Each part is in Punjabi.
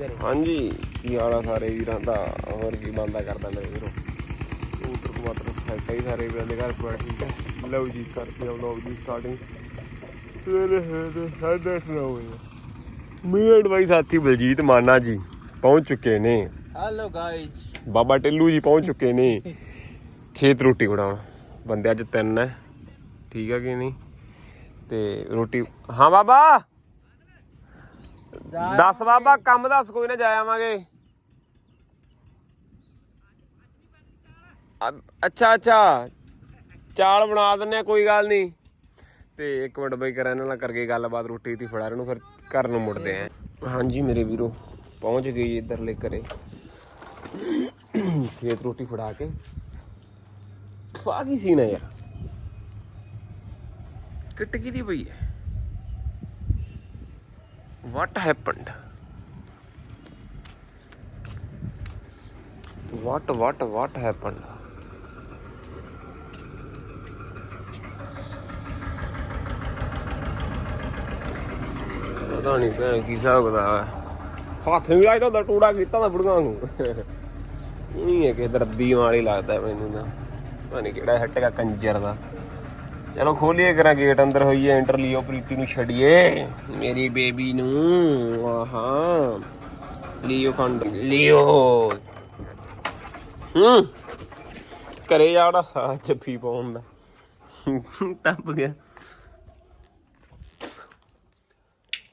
ਹਾਂਜੀ ਕੀ ਹਾਲ ਆ ਸਾਰੇ ਵੀਰਾਂ ਦਾ? ਹੋਰ ਕੀ ਬੰਦਾ ਕਰਦਾ ਮੇਰੇ ਵੀਰੋ? ਉਤਰ ਕਮਾਤਰ ਸੈਟ ਹੀ ਸਾਰੇ ਵੀਰਾਂ ਦੇ ਘਰ ਪੜਾ ਠੀਕ ਹੈ ਲਓ ਜੀ ਕਰਦੇ ਹਾਂ ਲਓ ਜੀ ਸਟਾਰਟਿੰਗ ਸਵੇਰੇ ਸਵੇਰੇ ਸਾਢੇ ਅੱਠ ਨੌ ਵਜੇ। ਮੇਰੇ ਐਡਵਾਈਸ ਸਾਥੀ ਬਲਜੀਤ ਮਾਨਾ ਜੀ ਪਹੁੰਚ ਚੁੱਕੇ ਨੇ। ਹੈਲੋ ਗਾਇਜ਼ ਬਾਬਾ ਟਿੱਲੂ ਜੀ ਪਹੁੰਚ ਚੁੱਕੇ ਨੇ। ਖੇਤ ਰੋਟੀ ਖੜਾਉਣ ਬੰਦੇ ਅੱਜ ਤਿੰਨ ਹੈ ਠੀਕ ਹੈ ਕਿ ਨਹੀਂ? ਤੇ ਰੋਟੀ ਹਾਂ ਬਾਬਾ! ਦੱਸ ਬਾਬਾ, ਕੰਮ ਦੱਸ, ਕੋਈ ਨਾ ਜਾ ਆਵਾਂਗੇ। ਅੱਛਾ ਅੱਛਾ। ਚਾਲ ਬਣਾ ਦਿੰਨੇ ਆ, ਕੋਈ ਗੱਲ ਨਹੀਂ। ਤੇ ਇੱਕ ਮਿੰਟ ਬਈ, ਕਰਾਂ ਇਹਨਾਂ ਨਾਲ ਕਰਕੇ ਗੱਲਬਾਤ, ਰੋਟੀ ਦੀ ਫੜਾ ਨੂੰ, ਫਿਰ ਘਰ ਨੂੰ ਮੁੜਦੇ ਆ। ਹਾਂਜੀ ਮੇਰੇ ਵੀਰੋ, ਪਹੁੰਚ ਗਈ ਜੀ ਇੱਧਰਲੇ ਘਰੇ। ਖੇਤ ਰੋਟੀ ਫੜਾ ਕੇ। ਪਾ ਕੀ ਸੀਨ ਹੈ ਯਾਰ। ਕਿੱਟਕੀ ਦੀ ਪਈ ਹੈ what happened what what what happened ਪਤਾ ਨਹੀਂ ਭੈਣ ਕੀ ਹਿਸਾਬ ਦਾ ਹੱਥ ਵੀ ਲਾਇਦਾ ਹੁੰਦਾ ਟੂੜਾ ਕੀਤਾ ਤਾਂ ਬੁੜੀਆਂ ਨੂੰ। ਨਹੀਂ ਹੈ ਕਿ ਦਰਦੀ ਵਾਲੀ ਲੱਗਦਾ ਮੈਨੂੰ ਤਾਂ। ਪਤਾ ਨਹੀਂ ਕਿਹੜਾ ਹੱਟੇਗਾ ਕੰਜਰ ਦਾ। ਚਲੋ ਖੋਲੀਏ ਕਰਾਂ ਗੇਟ ਅੰਦਰ ਹੋਈਏ ਐਂਟਰ ਲਿਓ ਪ੍ਰੀਤੀ ਨੂੰ ਛੱਡੀਏ। ਮੇਰੀ ਬੇਬੀ ਨੂੰ, ਆਹਾਂ। ਲਿਓ ਕੰਡ ਲਿਓ। ਹੂੰ। ਘਰੇ ਜਾੜਾ ਸਾ ਚੱਫੀ ਪਾਉਣ ਦਾ। ਟੱਪ ਗਿਆ।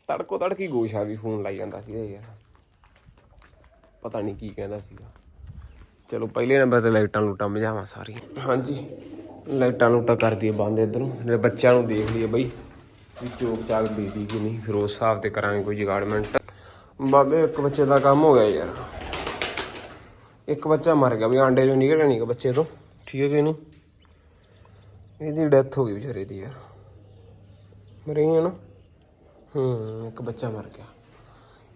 ਤੜਕੋ ਤੜਕੀ ਗੋਸ਼ ਆ ਵੀ ਫੋਨ ਲਾਈ ਜਾਂਦਾ ਸੀ ਯਾਰ। ਪਤਾ ਨਹੀਂ ਕੀ ਕਹਿੰਦਾ ਸੀਗਾ। ਚਲੋ ਪਹਿਲੇ ਨੰਬਰ ਤੇ ਲਾਈਟਾਂ ਲੂਟਾਂ ਮਜਾਵਾਂ ਸਾਰੀਆਂ। ਹਾਂਜੀ, ਲਾਈਟਾਂ ਲੂਟਾਂ ਕਰ ਦਈਏ ਬੰਦ ਇਧਰੋਂ ਜਿਹੜੇ ਬੱਚਿਆਂ ਨੂੰ ਦੇਖ ਲਈਏ ਬਈ, ਵੀ ਚੋਕ ਚਾਕ ਦੇਦੀ ਕਿ ਨਹੀਂ, ਫਿਰ ਉਸ ਹਿਸਾਬ ਤੇ ਕਰਾਂਗੇ ਕੋਈ ਜਗਾੜਮੈਂਟ ਬਾਬੇ, ਇੱਕ ਬੱਚੇ ਦਾ ਕੰਮ ਹੋ ਗਿਆ ਯਾਰ। ਇੱਕ ਬੱਚਾ ਮਰ ਗਿਆ ਵੀ ਆਂਡੇ ਚੋਂ ਨਿਕਲਿਆ ਨਹੀਂ ਬੱਚੇ ਤੋਂ। ਠੀਕ ਹੈ ਕਿ ਨਹੀਂ? ਇਹਦੀ ਡੈਥ ਹੋ ਗਈ ਵਿਚਾਰੇ ਦੀ ਯਾਰ। ਮਰੇ ਹੀ ਨਾ? ਹੂੰ, ਇੱਕ ਬੱਚਾ ਮਰ ਗਿਆ।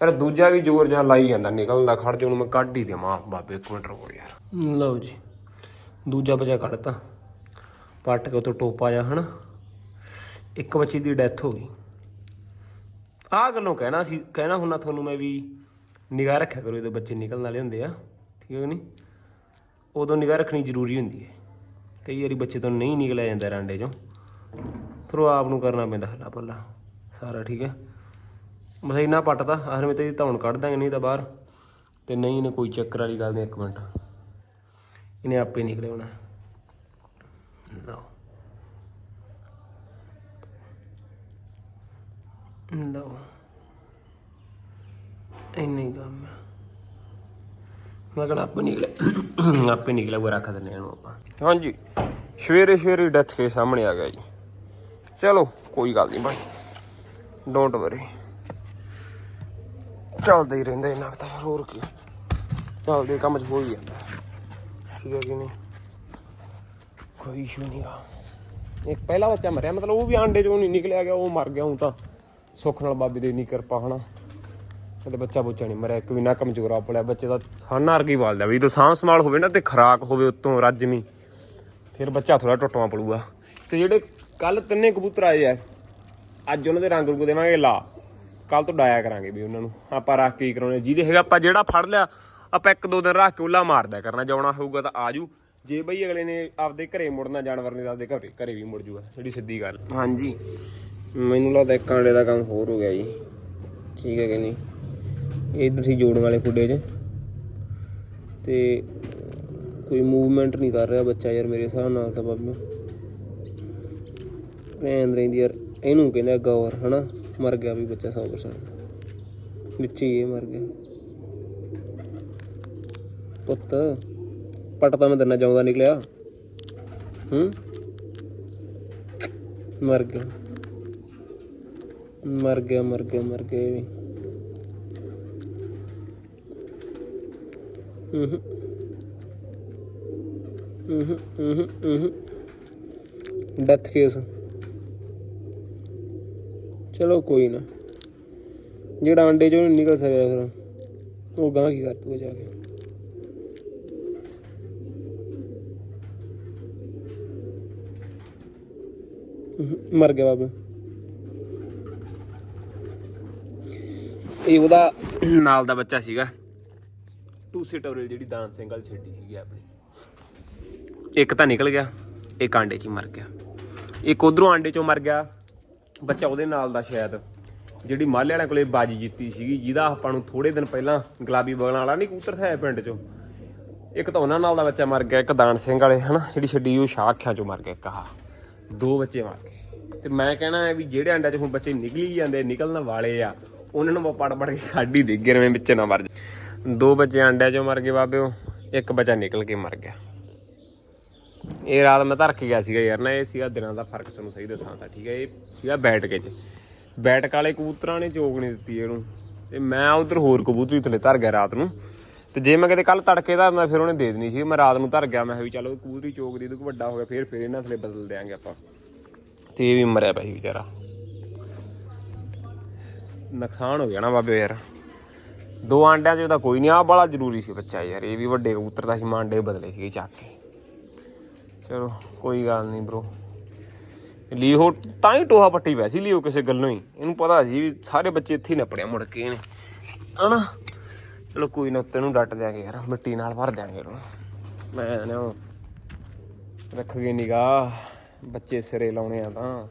ਪਰ ਦੂਜਾ ਵੀ ਜ਼ੋਰ ਜਿਹਾ ਲਾਈ ਜਾਂਦਾ ਨਿਕਲਣ ਦਾ ਖੜ ਜਾ ਮੈਂ ਕੱਢ ਹੀ ਦੇਵਾਂ। ਬਾਬੇ, ਇੱਕ ਮਿੰਟ ਰੁਕੋ ਯਾਰ। ਲਓ ਜੀ, ਦੂਜਾ ਬੱਚਾ ਕੱਢਤਾ। ਪੱਟ ਕੇ ਉਤੋਂ ਟੋਪਾ ਜਾ ਹਨਾ? ਇੱਕ ਬੱਚੀ ਦੀ ਡੈਥ ਹੋ ਗਈ। ਆਹ ਗੱਲੋਂ ਕਹਿਣਾ ਸੀ, ਕਹਿਣਾ ਹੁੰਦਾ ਤੁਹਾਨੂੰ ਮੈਂ ਵੀ, ਨਿਗਾਹ ਰੱਖਿਆ ਕਰੋ, ਜਦੋਂ ਬੱਚੇ ਨਿਕਲਣ ਵਾਲੇ ਹੁੰਦੇ ਆ, ਠੀਕ ਹੈ ਨਹੀਂ? ਉਦੋਂ ਨਿਗਾਹ ਰੱਖਣੀ ਜ਼ਰੂਰੀ ਹੁੰਦੀ ਹੈ। ਕਈ ਵਾਰੀ ਬੱਚੇ ਤੋਂ ਨਹੀਂ ਨਿਕਲਿਆ ਜਾਂਦਾ, ਰਾਂਡੇ ਚੋਂ। ਫਿਰ ਉਹ ਆਪ ਨੂੰ ਕਰਨਾ ਪੈਂਦਾ ਹੱਲਾ ਪੱਲਾ ਸਾਰਾ ਠੀਕ ਹੈ। ਬਸ ਇੰਨਾ ਪੱਟਦਾ ਆਖਰ ਵਿੱਚ ਇਹਦੀ ਧੌਣ ਕੱਢ ਦਾਂਗੇ ਨਹੀਂ ਤਾਂ ਬਾਹਰ। ਤੇ ਨਹੀਂ, ਇਹਨੇ ਕੋਈ ਚੱਕਰ ਵਾਲੀ ਗੱਲ ਨਹੀਂ, ਇੱਕ ਮਿੰਟ। ਇਹਨੇ ਆਪੇ ਨਿਕਲੇ ਹੋਣਾ। ਲਓ। ਲਓ। ਇੰਨੇ ਕੰਮ ਹੈ ਮਗਰ ਆਪੇ ਨਿਕਲੇ। ਆਪੇ ਨਿਕਲੇ ਉਹ ਰੱਖ ਦਿੰਦੇ ਇਹਨੂੰ ਆਪਾਂ। ਹਾਂਜੀ। ਸਵੇਰੇ ਸਵੇਰੇ ਡੈਥ ਕੇ ਸਾਹਮਣੇ ਆ ਗਿਆ ਜੀ। ਚਲੋ, ਕੋਈ ਗੱਲ ਨਹੀਂ ਭਾਈ ਡੋਂਟ ਵਰੀ ਚੱਲਦਾ ਹੀ ਰਹਿੰਦਾ ਇਹਨਾਂ ਤਾਂ, ਹੋਰ ਕੀ। ਚੱਲਦੇ, ਕੰਮ ਚ ਹੋ ਹੀ ਜਾਂਦਾ। ਠੀਕ ਹੈ ਕਿ ਨਹੀਂ? ਕੋਈ ਇਸ਼ੂ ਨਹੀਂ ਆ। ਇੱਕ ਪਹਿਲਾ ਬੱਚਾ ਮਰਿਆ, ਮਤਲਬ ਉਹ ਵੀ ਆਂਡੇ ਚੋਂ ਨਹੀਂ ਨਿਕਲਿਆ ਗਿਆ, ਉਹ ਮਰ ਗਿਆ ਹੁਣ ਤਾਂ ਸੁੱਖ ਨਾਲ ਬਾਬੇ ਦੀ ਇੰਨੀ ਕਿਰਪਾ, ਹਨਾ। ਕਦੇ ਬੱਚਾ ਬੁੱਚਾ ਨਹੀਂ ਮਰਿਆ, ਇੱਕ ਵੀ ਨਾ ਕਮਜ਼ੋਰਾ ਪੜਿਆ, ਬੱਚੇ ਦਾ ਸਾਨਾ ਵਰਗੀ ਵਾਲਦਾ ਵੀ, ਜਦੋਂ ਸਾਂਭ ਸੰਭਾਲ ਹੋਵੇ ਨਾ ਤੇ ਖਰਾਕ ਹੋਵੇ ਉੱਤੋਂ ਰੱਜਵੀਂ ਫਿਰ ਬੱਚਾ ਥੋੜਾ ਟੁੱਟਵਾ ਪੜੂਗਾ। ਤੇ ਜਿਹੜੇ ਕੱਲ ਤਿੰਨੇ ਕਬੂਤਰ ਆਏ ਆ, ਅੱਜ ਉਹਨਾਂ ਦੇ ਰੰਗ ਰੂਪ ਦੇਵਾਂਗੇ, ਲਾ। ਕੱਲ ਤੋਂ ਡਾਇਆ ਕਰਾਂਗੇ ਵੀ ਉਹਨਾਂ ਨੂੰ। ਆਪਾਂ ਰੱਖ ਕੇ ਹੀ ਕਰਾਉਣੇ। ਜਿਹਦੇ ਹੈਗਾ ਆਪਾਂ ਜਿਹੜਾ ਫੜ ਲਿਆ, ਆਪਾਂ ਇੱਕ ਦੋ ਦਿਨ ਰੱਖ ਕੇ ਉੱਲਾ ਮਾਰਦਾ ਕਰਨਾ ਜਾਉਣਾ ਹੋਊਗਾ ਤਾਂ ਆਜੂ ਜੇ ਬਈ ਅਗਲੇ ਨੇ ਆਪਦੇ ਘਰੇ ਮੁੜਨਾ, ਜਾਨਵਰ ਨੇ ਤਾਂ ਆਪਦੇ ਘਰੇ ਘਰੇ ਵੀ ਮੁੜ ਜੂਗਾ, ਜਿਹੜੀ ਸਿੱਧੀ ਗੱਲ। ਹਾਂਜੀ। ਮੈਨੂੰ ਲੱਗਦਾ ਇੱਕ ਆਂਡੇ ਦਾ ਕੰਮ ਹੋਰ ਹੋ ਗਿਆ ਜੀ। ਠੀਕ ਹੈ ਕਿ ਨਹੀਂ? ਇਧਰ ਸੀ ਜੋੜਨ ਵਾਲੇ ਖੁੱਡੇ 'ਚ। ਤੇ ਕੋਈ ਮੂਵਮੈਂਟ ਨਹੀਂ ਕਰ ਰਿਹਾ ਬੱਚਾ ਯਾਰ ਮੇਰੇ ਹਿਸਾਬ ਨਾਲ ਤਾਂ ਬਾਬੇ ਭੈਣ ਰਹਿੰਦੀ ਯਾਰ, ਇਹਨੂੰ ਕਹਿੰਦਾ ਗੌਰ, ਹਨਾ? ਮਰ ਗਿਆ ਵੀ ਬੱਚਾ 100% ਵਿੱਚ ਹੀ ਇਹ ਮਰ ਗਿਆ। ਪੁੱਤ, ਪਟ ਤਾਂ ਮੈਂ ਦੰਨਾ ਜਾਉਂਦਾ ਨਿਕਲਿਆ। ਹੂੰ? ਮਰ ਗਿਆ। ਮਰ ਗਿਆ ਮਰ ਗਿਆ ਮਰ ਗਿਆ ਵੀ। ਹੂੰ ਹੂੰ ਹੂੰ ਹੂੰ ਡੈਥ ਕੇਸ ਚਲੋ ਕੋਈ ਨਾ। ਜਿਹੜਾ ਅੰਡੇ ਚੋਂ ਨੀ ਨਿਕਲ ਸਕਿਆ ਫਿਰ ਉਹ ਗਾਂ ਕੀ ਕਰ ਦੂਗਾ ਜਾ ਕੇ। ਮਰ ਗਿਆ ਬਾਬਾ। ਇਹ ਉਹਦਾ ਨਾਲ ਦਾ ਬੱਚਾ ਸੀਗਾ। ਟੂਸੇ ਟੋਰਲ ਜਿਹੜੀ ਦਾਨ ਸਿੰਘ ਵਾਲੀ ਛੱਡੀ ਸੀਗੀ ਆਪਣੀ। ਇੱਕ ਤਾਂ ਨਿਕਲ ਗਿਆ ਇੱਕ ਆਂਡੇ 'ਚ ਹੀ ਮਰ ਗਿਆ। ਇੱਕ ਉਧਰੋਂ ਆਂਡੇ 'ਚੋਂ ਮਰ ਗਿਆ। ਬੱਚਾ ਉਹਦੇ ਨਾਲ ਦਾ ਸ਼ਾਇਦ। ਜਿਹੜੀ ਮਾਲੇ ਵਾਲਿਆਂ ਕੋਲੇ ਬਾਜੀ ਜਿੱਤੀ ਸੀਗੀ, ਜਿਹਦਾ ਆਪਾਂ ਨੂੰ ਥੋੜੇ ਦਿਨ ਪਹਿਲਾਂ ਗੁਲਾਬੀ ਬਗਲਾਂ ਵਾਲਾ ਨਹੀਂ ਕੂਤਰ ਥਾਇਆ ਪਿੰਡ 'ਚੋਂ। ਇੱਕ ਤਾਂ ਉਹਨਾਂ ਨਾਲ ਦਾ ਬੱਚਾ ਮਰ ਗਿਆ, ਇੱਕ ਦਾਨ ਸਿੰਘ ਵਾਲੇ, ਹਨਾ, ਜਿਹੜੀ ਛੱਡੀ ਉਹ ਸ਼ਾਖਿਆਂ 'ਚੋਂ ਮਰ ਗਿਆ, ਇੱਕ ਆਹ। ਦੋ ਬੱਚੇ ਮਰ ਗਏ। ਤੇ ਮੈਂ ਕਹਿਣਾ ਹੈ ਵੀ ਜਿਹੜੇ ਅੰਡਿਆਂ 'ਚ ਹੁਣ ਬੱਚੇ ਨਿਕਲੀ ਜਾਂਦੇ, ਨਿਕਲਣ ਵਾਲੇ ਆ, ਉਹਨਾਂ ਨੂੰ ਪੜ ਪੜ ਕੇ ਕੱਢ ਹੀ ਦੇ ਗਿਰਵੇਂ ਵਿੱਚ ਨਾ ਮਰ ਜਾ। ਦੋ ਬੱਚੇ ਅੰਡਿਆਂ 'ਚੋਂ ਮਰ ਗਏ ਬਾਬਿਓ, ਇੱਕ ਬੱਚਾ ਨਿਕਲ ਕੇ ਮਰ ਗਿਆ। ਇਹ ਰਾਤ ਮੈਂ ਧਰ ਕੇ ਗਿਆ ਸੀਗਾ ਯਾਰ, ਨਾ ਇਹ ਸੀਗਾ ਦਿਨਾਂ ਦਾ ਫ਼ਰਕ ਤੁਹਾਨੂੰ ਸਹੀ ਦੱਸਾਂ ਤਾਂ, ਠੀਕ ਹੈ, ਇਹ ਸੀਗਾ ਬੈਠ ਕੇ ਚ। ਬੈਠਕ ਵਾਲੇ ਕਬੂਤਰਾਂ ਨੇ ਚੋਗ ਨਹੀਂ ਦਿੱਤੀ ਇਹਨੂੰ। ਤੇ ਮੈਂ ਉਧਰ ਹੋਰ ਕਬੂਤਰੀ ਥੱਲੇ ਧਰ ਗਿਆ ਰਾਤ ਨੂੰ। ਤੇ ਜੇ ਮੈਂ ਕਿਤੇ ਕੱਲ ਤੜਕੇ ਧਰਨਾ ਫਿਰ ਉਹਨੇ ਦੇ ਦੇਣੀ ਸੀ, ਮੈਂ ਰਾਤ ਨੂੰ ਧਰ ਗਿਆ, ਮੈਂ ਕਿਹਾ ਵੀ ਚਲੋ ਕਬੂਤਰੀ ਚੋਗ ਦੀ ਦੂ ਵੱਡਾ ਹੋ ਗਿਆ, ਫਿਰ ਫਿਰ ਇਹਨਾਂ ਥੱਲੇ ਬਦਲ ਦਿਆਂਗੇ ਆਪਾਂ। ਤੇ ਇਹ ਵੀ ਮਰਿਆ ਪਿਆ ਸੀ ਵਿਚਾਰਾ। ਨੁਕਸਾਨ ਹੋ ਗਿਆ ਨਾ ਬਾਬੇ ਯਾਰ। ਦੋ ਆਂਡਿਆਂ 'ਚ ਉਹਦਾ ਕੋਈ ਨਹੀਂ ਆ ਬੜਾ ਜ਼ਰੂਰੀ ਸੀ ਬੱਚਾ ਯਾਰ, ਇਹ ਵੀ ਵੱਡੇ ਕਬੂਤਰ ਦਾ ਸੀ ਮੈਂ ਆਂਡੇ ਬਦਲੇ ਸੀਗੇ ਚੱਕ ਕੇ। ਚਲੋ, ਕੋਈ ਗੱਲ ਨਹੀਂ ਬ్రో ਲੀਹੋ ਤਾਂ ਹੀ ਟੋਹਾ ਪੱਟੀ ਪਿਆ ਸੀ ਲੀਹੋ ਕਿਸੇ ਗੱਲੋਂ ਹੀ। ਇਹਨੂੰ ਪਤਾ ਸੀ ਵੀ ਸਾਰੇ ਬੱਚੇ ਇੱਥੇ ਹੀ ਨੱਪੜਿਆ ਮੁੜ ਕੇ ਇਹਨੇ। ਹਨਾ? ਚਲੋ, ਕੋਈ ਨਾ, ਉੱਤੇ ਨੂੰ ਡੱਟ ਦਿਆਂਗੇ ਯਾਰ, ਮਿੱਟੀ ਨਾਲ ਭਰ ਦਿਆਂਗੇ ਇਹਨੂੰ। ਮੈਂ ਨਾ ਉਹ ਨਿਗਾਹ, ਬੱਚੇ ਸਿਰੇ ਲਾਉਣੇ ਆ ਤਾਂ।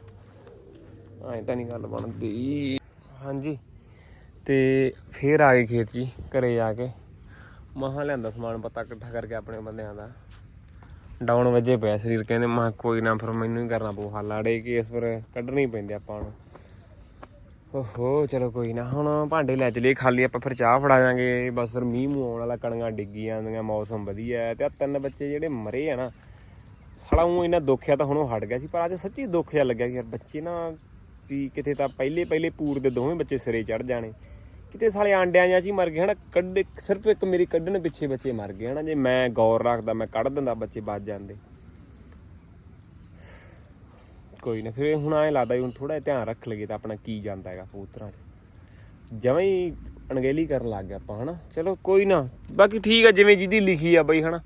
ਐਂ ਤਾਂ ਨਹੀਂ ਗੱਲ ਬਣਦੀ। ਹਾਂਜੀ। ਤੇ ਫੇਰ ਆ ਗਏ ਖੇਤ ਜੀ, ਘਰੇ ਆ ਕੇ। ਮਹਾਂ ਲਿਆਂਦਾ ਸਮਾਨ, ਪਤਾ ਇਕੱਠਾ ਕਰਕੇ ਆਪਣੇ ਬੰਦਿਆਂ ਦਾ। ਡਾਊਨ ਵਜੇ ਪਿਆ ਸਰੀਰ, ਕਹਿੰਦੇ ਮਾ ਕੋਈ ਨਾ ਫਿਰ ਮੈਨੂੰ ਹੀ ਕਰਨਾ ਪਊ ਹੱਲ ਹਾਲਾੜੇ ਕੇਸ ਪਰ ਕੱਢਣੀ ਪੈਂਦੇ ਆਪਾਂ ਨੂੰ। ਓਹੋ, ਚਲੋ ਕੋਈ ਨਾ, ਹੁਣ ਭਾਂਡੇ ਲੈ ਚਲੀਏ, ਖਾਲੀ ਆਪਾਂ ਫਿਰ ਚਾਹ ਫੜਾ ਜਾਾਂਗੇ ਬਸ ਫਿਰ ਮੀਂਹ ਮੂੰਹ ਆਉਣ ਵਾਲਾ ਕਣੀਆਂ ਡਿੱਗੀ ਜਾਂਦੀਆਂ, ਮੌਸਮ ਵਧੀਆ ਹੈ ਤੇ ਆ ਤਿੰਨ ਬੱਚੇ ਜਿਹੜੇ ਮਰੇ ਆ ਨਾ, ਸਾਲਾ ਉਹ ਇਹਨਾਂ ਦੁੱਖਿਆ ਤਾਂ ਹੁਣ ਉਹ ਹਟ ਗਿਆ ਸੀ, ਪਰ ਅੱਜ ਸੱਚੀ ਦੁੱਖ ਜਿਹਾ ਲੱਗਿਆ ਕਿ ਯਾਰ ਬੱਚੇ ਨਾ, ਵੀ ਕਿਤੇ ਤਾਂ ਪਹਿਲੇ ਪਹਿਲੇ ਪੂਰ ਦੇ ਦੋਵੇਂ ਬੱਚੇ ਸਿਰੇ ਚੜ ਜਾਣੇ। ਕਿਤੇ ਸਾਲੇ ਆਂਡਿਆਂ ਜਾਂ ਚ ਮਰ ਗਏ ਹਨਾ, ਕੱਢੇ, ਸਿਰਫ ਇੱਕ ਮੇਰੀ ਕੱਢਣ ਪਿੱਛੇ ਬੱਚੇ ਮਰ ਗਏ ਹਨਾ, ਜੇ ਮੈਂ ਗੌਰ ਰੱਖਦਾ, ਮੈਂ ਕੱਢ ਦਿੰਦਾ, ਬੱਚੇ ਬਚ ਜਾਂਦੇ। ਕੋਈ ਨਾ, ਫਿਰ ਹੁਣ ਐਂ ਲੱਗਦਾ ਵੀ ਹੁਣ ਥੋੜਾ ਧਿਆਨ ਰੱਖ ਲਈਏ ਤਾਂ ਆਪਣਾ ਕੀ ਜਾਂਦਾ ਹੈਗਾ ਕਬੂਤਰਾਂ 'ਚ। ਜਮਾਂ ਹੀ ਅਣਗਹਿਲੀ ਕਰਨ ਲੱਗ ਗਿਆ ਆਪਾਂ, ਹਨਾ। ਚਲੋ, ਕੋਈ ਨਾ, ਬਾਕੀ ਠੀਕ ਆ, ਜਿਵੇਂ ਜਿਹਦੀ ਲਿਖੀ ਆ ਬਈ, ਹਨਾ,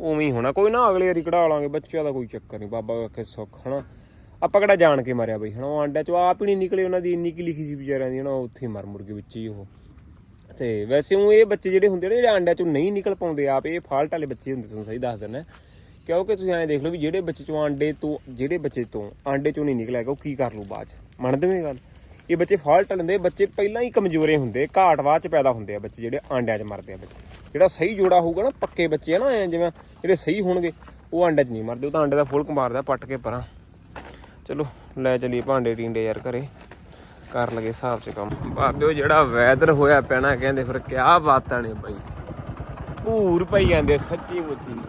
ਉਵੇਂ ਹੀ ਹੋਣਾ। ਕੋਈ ਨਾ, ਅਗਲੇ ਵਾਰੀ ਕਢਾ ਲਾਂਗੇ, ਬੱਚਿਆਂ ਦਾ ਕੋਈ ਚੱਕਰ ਨਹੀਂ, ਬਾਬਾ ਆਖੇ ਸੁੱਖ, ਹਨਾ। ਆਪਾਂ ਕਿਹੜਾ ਜਾਣ ਕੇ ਮਾਰਿਆ ਬਈ? ਹਨਾ ਉਹ ਆਂਡਿਆਂ ਚੋਂ ਆਪ ਹੀ ਨਹੀਂ ਨਿਕਲੇ, ਉਹਨਾਂ ਦੀ ਇੰਨੀ ਕੀ ਲਿਖੀ ਸੀ ਵਿਚਾਰਿਆਂ ਦੀ, ਹਨਾ, ਉਹ ਉੱਥੇ ਹੀ ਮਰ ਮੁਰ ਕੇ ਵਿੱਚ ਹੀ ਉਹ। ਤੇ ਵੈਸੇ ਉਹ ਇਹ ਬੱਚੇ ਜਿਹੜੇ ਹੁੰਦੇ ਨੇ, ਜਿਹੜੇ ਆਂਡਿਆਂ ਚੋਂ ਨਹੀਂ ਨਿਕਲ ਪਾਉਂਦੇ ਆਪ, ਇਹ ਫਾਲਟ ਵਾਲੇ ਬੱਚੇ ਹੁੰਦੇ, ਤੁਹਾਨੂੰ ਸਹੀ ਦੱਸ ਦਿੰਦਾ। ਕਿਉਂਕਿ ਤੁਸੀਂ ਐਂ ਦੇਖ ਲਓ ਵੀ ਜਿਹੜੇ ਬੱਚੇ ਚੋਂ ਆਂਡੇ ਤੋਂ, ਜਿਹੜੇ ਬੱਚੇ ਤੋਂ ਆਂਡੇ ਚੋਂ ਨਹੀਂ ਨਿਕਲਿਆ ਹੈਗਾ ਉਹ ਕੀ ਕਰ ਲੂ ਬਾਅਦ ਚ? ਮੰਨਦੇ ਹੋ ਗੱਲ? ਇਹ ਬੱਚੇ ਫਾਲਟ ਲੈਂਦੇ ਬੱਚੇ ਪਹਿਲਾਂ ਹੀ ਕਮਜ਼ੋਰੇ ਹੁੰਦੇ, ਘਾਟ ਬਾਅਦ ਚ ਪੈਦਾ ਹੁੰਦੇ ਆ ਬੱਚੇ ਜਿਹੜੇ ਆਂਡਿਆਂ 'ਚ ਮਰਦੇ ਆ ਬੱਚੇ। ਜਿਹੜਾ ਸਹੀ ਜੋੜਾ ਹੋਊਗਾ ਨਾ, ਪੱਕੇ ਬੱਚੇ ਆ ਨਾ, ਐਂ ਜਿਵੇਂ ਜਿਹੜੇ ਸਹੀ ਹੋਣਗੇ, ਉਹ ਆਂਡਿਆਂ 'ਚ ਨਹੀਂ ਮਰਦੇ, ਉਹ ਤਾਂ ਆਂਡੇ ਦਾ ਫੁਲਕ ਮਾਰਦਾ ਪੱਟ ਕੇ ਪਰਾਂ। ਚਲੋ, ਲੈ ਚਲੀਏ ਭਾਂਡੇ ਟੀਂਡੇ ਯਾਰ ਘਰੇ। ਕਰ ਲਗੇ ਹਿਸਾਬ ਚ ਕੰਮ। ਬਾਬਿਓ ਜਿਹੜਾ ਵੈਦਰ ਹੋਇਆ ਪੈਣਾ ਕਹਿੰਦੇ ਫਿਰ ਕਿਆ ਬਾਤਾਂ ਨੇ ਬਾਈ। ਭੂਰ ਪਈ ਜਾਂਦੇ ਸੱਚੀ ਮੁੱਚੀ।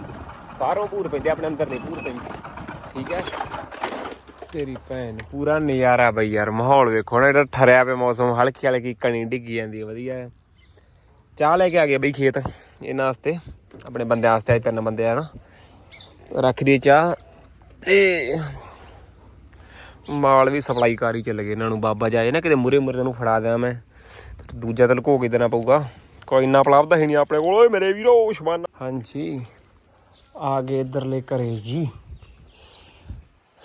ਬਾਹਰੋਂ ਭੂਰ ਪੈਂਦੇ, ਆਪਣੇ ਅੰਦਰ ਨਹੀਂ, ਭੂਰ ਪੈਂਦੀ। ਠੀਕ ਹੈ? ਤੇਰੀ ਭੈਣ, ਪੂਰਾ ਨਜ਼ਾਰਾ ਬਈ ਯਾਰ, ਮਾਹੌਲ ਵੇਖੋ ਨਾ, ਜਿਹੜਾ ਠਰਿਆ ਪਿਆ ਮੌਸਮ ਹਲਕੀ ਹਲਕੀ ਕਣੀ ਡਿੱਗੀ ਜਾਂਦੀ ਹੈ ਵਧੀਆ ਹੈ। ਚਾਹ ਲੈ ਕੇ ਆ ਗਏ ਬਈ ਖੇਤ, ਇਹਨਾਂ ਵਾਸਤੇ, ਆਪਣੇ ਬੰਦਿਆਂ ਵਾਸਤੇ, ਅੱਜ ਤਿੰਨ ਬੰਦੇ ਆ ਨਾ। ਰੱਖ ਦੀ ਚਾਹ, ਤੇ ਮਾਲ ਵੀ ਸਪਲਾਈ ਕਰ ਹੀ ਚੱਲ ਗਏ ਇਹਨਾਂ ਨੂੰ। ਬਾਬਾ ਜਾਏ ਨਾ ਕਿਤੇ ਮੁਰੇ ਮੁਰੇ ਨੂੰ ਫੜਾ ਦਿਆਂ ਮੈਂ। ਦੂਜਾ ਤਾਂ ਲੁਕੋ ਕੇ ਦੇਣਾ ਪਊਗਾ। ਕੋਈ ਨਾ ਪਲਾਬਦਾ ਹੀ ਨਹੀਂ ਆਪਣੇ ਕੋਲ। ਓਏ ਮੇਰੇ ਵੀਰੋ ਸ਼ਮਾਨ ਹਾਂਜੀ। ਆ ਗਏ ਇਧਰਲੇ ਘਰੇ ਜੀ।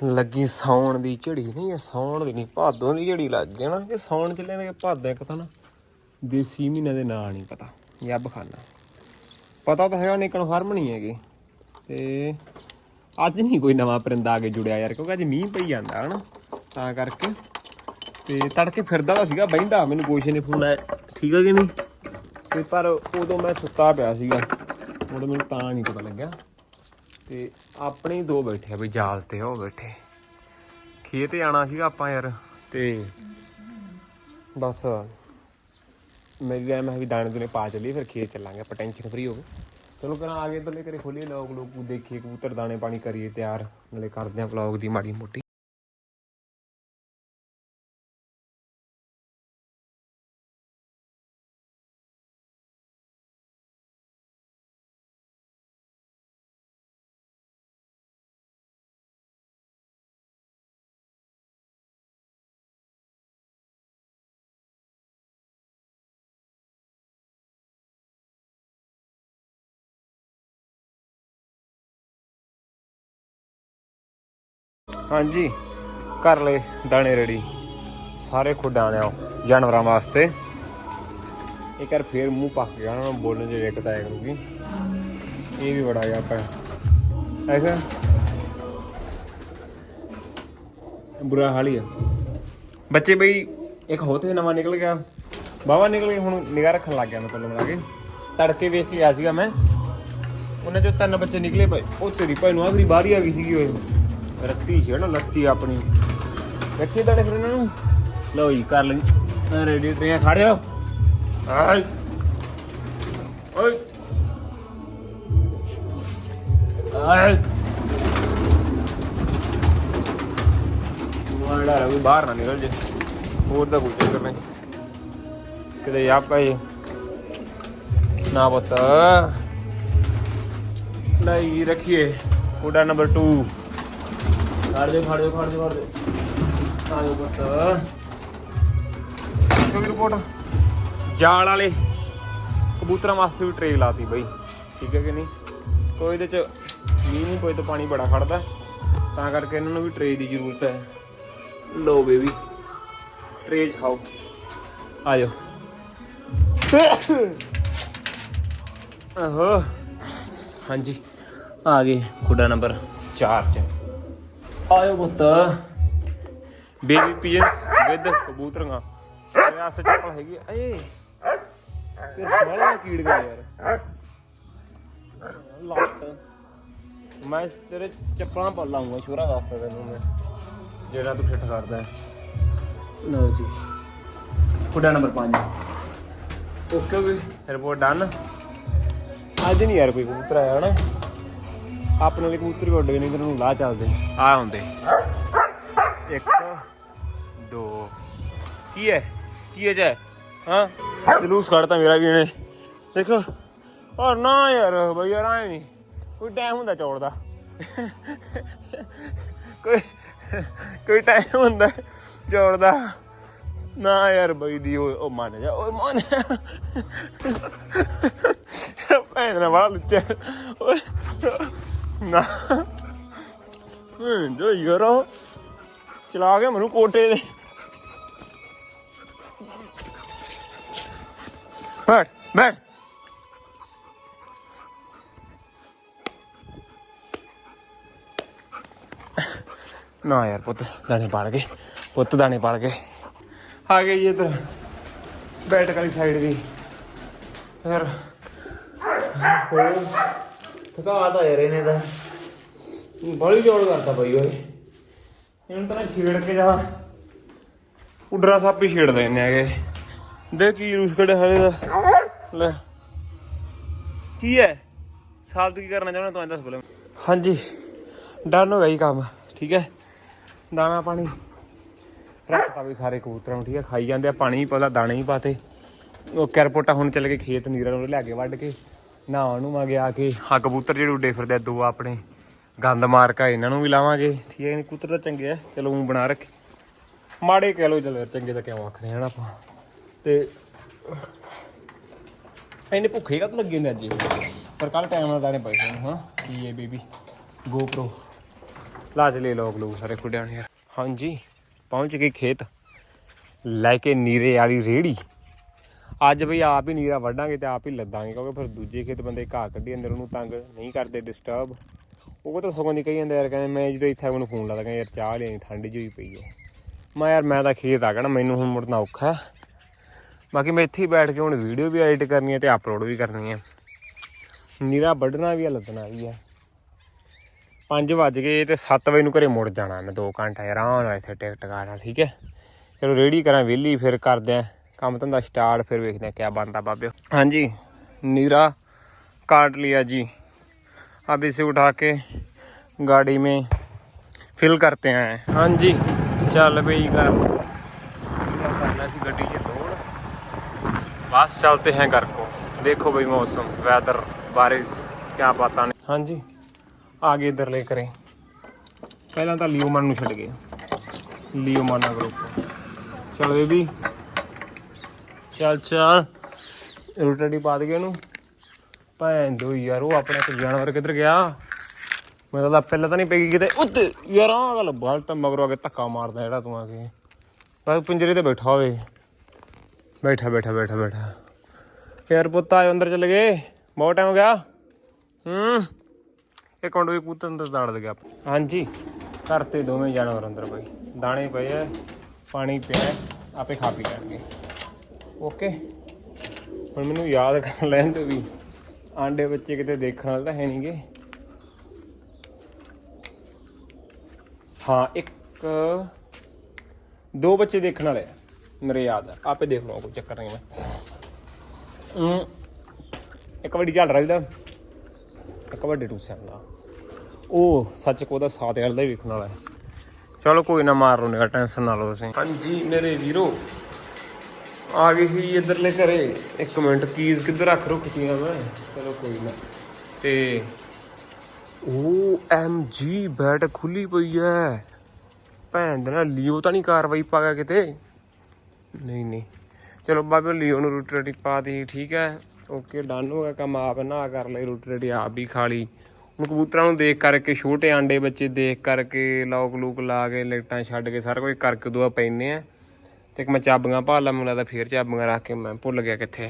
ਲੱਗੀ ਸੌਣ ਦੀ ਝੜੀ। ਨਹੀਂ, ਇਹ ਸੌਣ ਦੀ ਨਹੀਂ, ਭਾਦੋਂ ਦੀ ਝੜੀ ਲੱਗ ਗਈ ਨਾ। ਕਿ ਸੌਣ ਚੱਲੇ ਨੇ ਭਾਦੋਂ ਇੱਕ ਤਾਂ ਨਾ, ਦੇਸੀ ਮਹੀਨੇ ਦੇ ਨਾਂ ਨਹੀਂ ਪਤਾ। ਯੱਬ ਖਾਨਾ। ਪਤਾ ਤਾਂ ਹੈਗਾ ਨਹੀਂ ਕਨਫਰਮ ਨਹੀਂ ਹੈਗੇ। ਤੇ ਅੱਜ ਨਹੀਂ ਕੋਈ ਨਵਾਂ ਪਰਿੰਦਾ ਆ ਕੇ ਜੁੜਿਆ ਯਾਰ, ਕਿਉਂਕਿ ਅੱਜ ਮੀਂਹ ਪਈ ਜਾਂਦਾ ਹਨਾ, ਤਾਂ ਕਰਕੇ। ਤੇ ਤੜਕੇ ਫਿਰਦਾ ਤਾਂ ਸੀਗਾ, ਬਹਿੰਦਾ, ਮੈਨੂੰ ਗੋਸ਼ੇ ਨੇ ਫੋਨ ਆਇਆ, ਠੀਕ ਹੈ ਕਿ ਨਹੀਂ? ਤੇ ਪਰ ਉਦੋਂ ਮੈਂ ਸੁੱਤਾ ਪਿਆ ਸੀਗਾ ਉਦੋਂ ਮੈਨੂੰ ਤਾਂ ਨਹੀਂ ਪਤਾ ਲੱਗਿਆ। ਤੇ ਆਪਣੇ ਹੀ ਦੋ ਬੈਠੇ ਆ ਵੀ ਜਾਲ ਤੇ ਉਹ ਬੈਠੇ। ਖੇਤ ਆਣਾ ਸੀਗਾ ਆਪਾਂ ਯਾਰ, ਤੇ ਬਸ ਮੈਂ ਗਿਆ ਮੈਂ ਵੀ ਦਾਣੇ ਦੁਨੇ ਪਾ ਚੱਲੀ ਫਿਰ ਖੇਤ ਚੱਲਾਂਗੇ, ਆਪਾਂ ਟੈਨਸ਼ਨ ਫਰੀ ਹੋ ਗਏ। ਚਲੋ ਕਰਾਂ, ਆਗੇ ਇਧਰਲੇ ਘਰੇ ਖੋਲੀਏ ਲੋਕ ਲੋਕ ਦੇਖੀਏ, ਕਬੂਤਰ ਦਾਣੇ ਪਾਣੀ ਕਰੀਏ ਤਿਆਰ, ਨਾਲੇ ਕਰਦੇ ਆ ਵਲੌਗ ਦੀ ਮਾੜੀ ਮੋਟੀ। ਹਾਂਜੀ ਕਰ ਲੈ ਦਾਣੇ ਰੈਡੀ ਸਾਰੇ ਖੁੱਡਾਂ ਲਿਆਓ ਜਾਨਵਰਾਂ ਵਾਸਤੇ। ਇੱਕ ਵਾਰ ਫੇਰ ਮੂੰਹ ਪੱਕ ਗਿਆ ਨਾ ਬੋਲਣ ਚ ਦਿੱਕਤ ਆਇਆ ਕਰੂਗੀ। ਇਹ ਵੀ ਬੜਾ ਗਿਆ ਆਪਾਂ ਐਸਾ? ਬੁਰਾ ਹਾਲ ਹੀ ਆ। ਬੱਚੇ ਬਈ, ਇੱਕ ਹੋਤੇ ਨਵਾਂ ਨਿਕਲ ਗਿਆ। ਬਾਵਾ ਨਿਕਲ ਗਿਆ ਹੁਣ ਨਿਗਾਹ ਰੱਖਣ ਲੱਗ ਗਿਆ ਮੈਂ ਕੋਲ ਮਿਲਾ ਕੇ। ਤੜਕੇ ਵੇਖ ਕੇ ਗਿਆ ਸੀਗਾ ਮੈਂ। ਉਹਨਾਂ ਚੋਂ ਤਿੰਨ ਬੱਚੇ ਨਿਕਲੇ ਪਏ ਉਹ ਤੇਰੀ ਭਾਈ ਨੂੰ ਆਖਰੀ ਬਾਹਰ ਹੀ ਆ ਗਈ ਸੀਗੀ ਉਹ ਰੱਤੀ ਸੀ ਨਾ ਲੱਤੀ ਆਪਣੀ। ਰੱਖੀ ਦਾਣੇ ਫਿਰ ਇਹਨਾਂ ਨੂੰ? ਲਓ ਜੀ ਕਰ ਲਈ। ਰੈਡੀ ਟ੍ਰੇਨ ਖੜ ਜਾਓ। ਆਏ। ਓਏ। ਆਏ। ਰਵੀ ਬਾਹਰ ਨਾ ਨਿਕਲ ਜੇ। ਹੋਰ ਤਾਂ ਕੋਈ ਚੱਕਰ ਨਹੀਂ। ਕਿਤੇ ਆ ਪਏ। ਨਾ ਪੁੱਤ। ਲਈ ਰੱਖੀਏ। ਕੋਡਾ ਨੰਬਰ 2 ਖੜ ਜਾ ਖੜ ਜਾ ਖੜ ਜਾ ਖੜ ਜਾ ਆਇਓ ਪੁੱਤ ਕੋਈ ਰਿਪੋਰਟ ਜਾਲ ਵਾਲੇ ਕਬੂਤਰਾਂ ਵਾਸਤੇ ਵੀ ਟ੍ਰੇ ਲਾਤੀ ਬਈ ਠੀਕ ਹੈ ਕਿ ਨਹੀਂ ਕੋਈ ਇਹਦੇ ਚ ਮੀਂਹ ਨੂੰ ਕੋਈ ਤਾਂ ਪਾਣੀ ਬੜਾ ਖੜਦਾ ਤਾਂ ਕਰਕੇ ਇਹਨਾਂ ਨੂੰ ਵੀ ਟ੍ਰੇ ਦੀ ਜ਼ਰੂਰਤ ਹੈ ਲੋ ਬੇਬੀ ਟ੍ਰੇ 'ਚ ਖਾਓ ਆਜੋ ਆਹੋ ਹਾਂਜੀ ਆ ਗਏ ਖੁੱਡਾ ਨੰਬਰ 4 ਚ ਆਇਓ ਪੁੱਤ। ਬੇਬੀ ਪੀਜਨਸ ਵਿਦ ਕਬੂਤਰਾਂ ਇਹ ਆਸ ਚੱਪਲ ਹੈਗੀ ਆ। ਏ ਫਿਰ ਬੜਾ ਕੀੜ ਗਿਆ ਯਾਰ। ਲੱਤ ਮੈਂ ਤੇਰੇ ਚੱਪਲਾਂ ਪਾ ਲਾਉਂਗਾ ਸ਼ੋਰਾ ਦੱਸਦਾ ਤੈਨੂੰ ਮੈਂ। ਜਿਹੜਾ ਤੂੰ ਫਿੱਟ ਕਰਦਾ ਹੈ। ਲਓ ਜੀ। ਖੁੱਡਾ ਨੰਬਰ 5 ਓਕੇ ਵੀ। Report done. ਅੱਜ ਨਹੀਂ ਯਾਰ ਕੋਈ ਕਬੂਤਰ ਆਇਆ ਹਨਾ? ਆਪਣੇ ਲਈ ਕਬੂਤਰ ਵੀ ਉੱਡ ਗਏ ਨਹੀਂ ਤੇ ਨੂੰ ਲਾਹ ਚੱਲਦੇ ਆ ਹੁੰਦੇ। ਇੱਕ ਦੋ ਕੀ ਹੈ? ਕੀ ਹੈ ਜੈ? ਹਾਂ? ਜਲੂਸ ਕੱਢਤਾ ਮੇਰਾ ਵੀ ਇਹਨੇ। ਦੇਖੋ ਔਰ ਨਾ ਯਾਰ ਬਈ ਯਾਰ ਆਏ ਨਹੀਂ ਕੋਈ ਟਾਈਮ ਹੁੰਦਾ ਚੌੜ ਦਾ। ਕੋਈ ਕੋਈ ਟਾਈਮ ਹੁੰਦਾ ਚੌੜ ਦਾ। ਨਾ ਯਾਰ ਬਈ ਦੀ ਉਹ ਮੰਨ ਜਾ ਉਹ ਮੰਨ ਭੈਣ ਨਾ ਵਾਲਾ ਓਏ ਨਾ। ਹੂੰ, ਜੋ ਯਾਰੋ ਚਲਾ ਗਿਆ ਮੈਨੂੰ ਕੋਟੇ ਦੇ। ਬੈਠ ਬੈਠ। ਨਾ ਯਾਰ ਪੁੱਤ, ਦਾਣੇ ਪਾਲ ਗਏ ਪੁੱਤ, ਦਾਣੇ ਪਾਲ ਗਏ ਆ ਗਏ ਜੀ ਇੱਧਰ। ਬੈਠਕ ਵਾਲੀ ਸਾਈਡ ਦੀ ਫਿਰ। ਹੋਰ ਥਕਾ ਤਾਂ ਯਾਰ ਇਹਨੇ ਤਾਂ। ਬੜੀ ਜੋੜ ਕਰਦਾ ਬਈ ਓਏ। ਇਹਨੂੰ ਤਾਂ ਨਾ ਛੇੜ ਕੇ ਜਾ। ਉਡਰਾ ਸੱਪ ਹੀ ਛੇੜ ਦੇਣੇ ਹੈਗੇ। ਦੇ ਕੀ ਯੂਸ ਕੜੇ ਹਲੇ ਦਾ ਲੈ। ਕੀ ਹੈ ਸਾਬਤ ਕੀ ਕਰਨਾ ਚਾਹੁੰਦਾ ਤੂੰ ਦੱਸ ਬੋਲੇ ਹਾਂਜੀ। ਡਨ ਹੋ ਗਿਆ ਜੀ ਕੰਮ। ਠੀਕ ਹੈ ਦਾਣਾ ਪਾਣੀ। ਰੱਖਤਾ ਵੀ ਸਾਰੇ ਕਬੂਤਰਾਂ ਨੂੰ, ਠੀਕ ਹੈ ਖਾਈ ਜਾਂਦੇ ਆ, ਪਾਣੀ ਵੀ ਪਾਉਂਦਾ, ਦਾਣੇ ਹੀ ਪਾਤੇ। ਉਹ ਕੈਰਪੋਟਾ ਹੁਣ ਚੱਲ ਕੇ ਖੇਤ ਨੀਰਾਂ ਨੂੰ ਲਿਆ ਕੇ ਵੱਢ ਕੇ। ਨਹਾਉਣ ਨੂੰ ਮੈਂ ਗਿਆ ਕਿ। ਹਾਂ ਕਬੂਤਰ ਜਿਹੜੇ ਉੱਡੇ ਫਿਰਦੇ ਆ, ਦੋ ਆਪਣੇ। ਗੰਦ ਮਾਰ ਮਾਰਕਾ ਇਹਨਾਂ ਨੂੰ ਵੀ ਲਾਵਾਂਗੇ। ਠੀਕ ਹੈ ਕਬੂਤਰ ਤਾਂ ਚੰਗੇ ਆ। ਚਲੋ ਉਹ ਬਣਾ ਰੱਖੇ। ਮਾੜੇ ਕਹਿ ਲੋ ਚਲੋ, ਚੰਗੇ ਤਾਂ ਕਿਉਂ ਆਖਣੇ ਹਨ ਆਪਾਂ। ਤੇ ਇਹਨੇ ਭੁੱਖੇ ਕਦ ਲੱਗੇ ਨੇ ਅੱਜ ਇਹ? ਪਰ ਕੱਲ ਟਾਈਮ ਨਾਲ ਦਾਣੇ ਪਏ ਨੇ ਹਾਂ ਕੀ ਹੈ ਬੇਬੀ? GoPro ਲਾਜ ਲੈ ਲੋਕ ਲੋਕ ਸਾਰੇ ਖੁੱਡਿਆਂ ਨੇ ਯਾਰ। ਹਾਂਜੀ, ਪਹੁੰਚ ਗਏ ਖੇਤ। ਲੈ ਕੇ ਨੀਰੇ ਵਾਲੀ ਰੇੜੀ ਅੱਜ ਬਈ ਆਪ ਹੀ ਨੀਰਾ ਵੱਢਾਂਗੇ ਤੇ ਆਪ ਹੀ ਲੱਦਾਂਗੇ, ਕਿਉਂਕਿ ਫਿਰ ਦੂਜੇ ਖੇਤ ਬੰਦੇ ਘਾਹ ਕੱਢੀ ਅੰਦਰ ਉਹਨੂੰ ਤੰਗ ਨਹੀਂ ਕਰਦੇ ਡਿਸਟਰਬ ਉਹ ਤਾਂ ਸਗੋਂ ਦੀ ਕਹੀ ਜਾਂਦੇ ਯਾਰ, ਕਹਿੰਦੇ ਮੈਂ ਜਦੋਂ ਇੱਥੇ ਮੈਨੂੰ ਫੋਨ ਲਾ ਕਹਿੰਦੇ ਯਾਰ ਚਾਹ ਲੈਣੀ ਠੰਡ ਜਿਹੀ ਪਈ ਹੈ ਮੈਂ ਯਾਰ ਮੈਂ ਤਾਂ ਖੇਤ ਆ ਗਿਆ ਨਾ, ਮੈਨੂੰ ਹੁਣ ਮੁੜਨਾ ਔਖਾ ਹੈ। ਬਾਕੀ ਮੈਂ ਇੱਥੇ ਹੀ ਬੈਠ ਕੇ ਹੁਣ ਵੀਡੀਓ ਵੀ ਐਡਿਟ ਕਰਨੀ ਹੈ ਤੇ ਅਪਲੋਡ ਵੀ ਕਰਨੀ ਹੈ। ਨੀਰਾ ਵੱਢਣਾ ਵੀ ਆ, ਲੱਦਣਾ ਵੀ ਆ। 5 ਵਜ ਗਏ ਤੇ 7 ਵਜੇ ਨੂੰ ਘਰੇ ਮੁੜ ਜਾਣਾ ਮੈਂ 2 ਘੰਟੇ ਆਰਾਮ ਨਾਲ ਇੱਥੇ ਟਿਕਟ ਕਰਾ ਠੀਕ ਹੈ। ਚਲੋ ਰੇਡੀ ਕਰਾਂ ਵਿਹਲੀ, ਫਿਰ ਕਰਦੇ ਆ ਕੰਮ ਧੰਦਾ ਸਟਾਰਟ ਫਿਰ ਵੇਖਦੇ ਆ ਕਿਆ ਬਣਦਾ ਬਾਬੇ ਹਾਂਜੀ ਨੀਰਾ काट लिया जी अब इसे उठा के गाड़ी में फिल करते हैं हाँ जी चल भाई घर करना सी गड्डी च लोड बस चलते हैं घर को देखो भाई मौसम वेदर बारिश क्या पता नहीं हाँ जी आगे इधर ले करें ਪਹਿਲਾਂ ਤਾਂ ਲਿਓਮਨ ਨੂੰ ਛੱਡ ਗਏ ਲਿਓਮਾਨਾ ਗਰੁੱਪ ਚਲ ਬੇਬੀ ਚੱਲ ਚੱਲ। ਰੋਟੜੀ ਪਾ ਦੇ ਇਹਨੂੰ ਭੈਣ ਦੋ ਯਾਰ, ਉਹ ਆਪਣਾ ਇੱਕ ਜਾਨਵਰ ਕਿੱਧਰ ਗਿਆ? ਮੈਂ ਤਾਂ ਪਹਿਲਾਂ ਤਾਂ ਨਹੀਂ ਪਈ ਕਿਤੇ। ਉੱਤੇ, ਯਾਰ ਆ ਗੱਲ ਬਾਲ ਤਾਂ ਮਗਰੋਂ ਆ ਕੇ ਧੱਕਾ ਮਾਰਦਾ ਜਿਹੜਾ ਤੂੰ ਆ ਕੇ। ਬਸ ਪਿੰਜਰੇ ਤੇ ਬੈਠਾ ਹੋਵੇ। ਬੈਠਾ ਬੈਠਾ ਬੈਠਾ ਬੈਠਾ। ਯਾਰ ਪੁੱਤ, ਆਏ ਅੰਦਰ ਚਲੇ ਗਏ। ਬਹੁਤ ਟਾਈਮ ਹੋ ਗਿਆ। ਹੂੰ। ਇੱਕ ਮਿੰਟ ਵੀ ਕਬੂਤਰ ਅੰਦਰ ਦਾੜ ਦੇ ਗਿਆ ਹਾਂਜੀ। ਘਰ ਤੇ ਦੋਵੇਂ ਜਾਨਵਰ ਅੰਦਰ ਬਈ। ਦਾਣੇ ਪਏ ਆ, ਪਾਣੀ ਪਿਆ, ਆਪੇ ਖਾ ਪੀ ਲੈਣਗੇ। ਓਕੇ ਹੁਣ ਮੈਨੂੰ ਯਾਦ ਕਰ ਲੈਣ ਤੇ ਵੀ ਆਂਡੇ ਬੱਚੇ ਕਿਤੇ ਦੇਖਣ ਵਾਲੇ ਤਾਂ ਹੈ ਨਹੀਂਗੇ ਹਾਂ, ਇੱਕ, ਦੋ ਬੱਚੇ ਦੇਖਣ ਵਾਲੇ ਮੇਰੇ ਯਾਦ ਆ। ਆਪੇ ਦੇਖ ਲਓ, ਕੋਈ ਚੱਕਰ ਨਹੀਂ ਮੈਂ ਇੱਕ ਵੱਡੀ ਝਾੜ ਰਹੀ ਦਾ ਇੱਕ ਵੱਡੇ ਟੂਸਿਆਂ ਦਾ ਉਹ ਸੱਚ ਕੋ ਉਹਦਾ ਸਾਥ ਵਾਲਾ ਹੀ ਵੇਖਣ ਵਾਲਾ ਚਲੋ ਕੋਈ ਨਾ, ਮਾਰ ਲਓ ਨਿਕਾ ਟੈਨਸ਼ਨ ਨਾ ਲਓ ਤੁਸੀਂ। ਹਾਂਜੀ, ਮੇਰੇ ਵੀਰੋ ਆ ਗਈ ਸੀ ਇੱਧਰਲੇ ਘਰੇ। ਇੱਕ ਮਿੰਟ ਕੀਜ਼ ਕਿੱਧਰ ਰੱਖ ਰੁਕਤੀਆਂ ਮੈਂ? ਚਲੋ ਕੋਈ ਨਾ। ਤੇ ਉਹ ਐਮ ਜੀ ਬੈਟ ਖੁੱਲੀ ਪਈ ਐ। ਭੈਣ ਦੇ ਨਾਲ ਲੀਓ ਤਾਂ ਨਹੀਂ ਕਾਰਵਾਈ ਪਾ ਗਿਆ ਕਿਤੇ? ਨਹੀਂ ਨਹੀਂ। ਚਲੋ ਬਾਬੇ, ਲਿਓ ਨੂੰ ਰੋਟੀ ਰੋਟੀ ਪਾ ਦੀ, ਠੀਕ ਹੈ ਓਕੇ, ਡਨ ਹੋ ਗਿਆ ਕੰਮ। ਆਪ ਨਾ ਕਰ ਲਈ ਰੋਟੀ ਰੋਟੀ, ਆਪ ਵੀ ਖਾ ਲਈ। ਹੁਣ ਕਬੂਤਰਾਂ ਨੂੰ ਦੇਖ ਕਰਕੇ, ਛੋਟੇ ਆਂਡੇ ਬੱਚੇ ਦੇਖ ਕਰਕੇ ਲੌਕ ਲੂਕ ਲਾ ਕੇ, ਲਾਈਟਾਂ ਛੱਡ ਕੇ, ਸਾਰਾ ਕੁਝ ਕਰਕੇ ਦੁਆ ਪੈਨੇ ਆ। ਤੇ ਇੱਕ ਮੈਂ ਚਾਬੀਆਂ ਭਾਲ ਲਾ ਮੈਨੂੰ ਲੱਗਦਾ ਫੇਰ ਚਾਬੀਆਂ ਰੱਖ ਕੇ ਮੈਂ ਭੁੱਲ ਗਿਆ ਕਿੱਥੇ।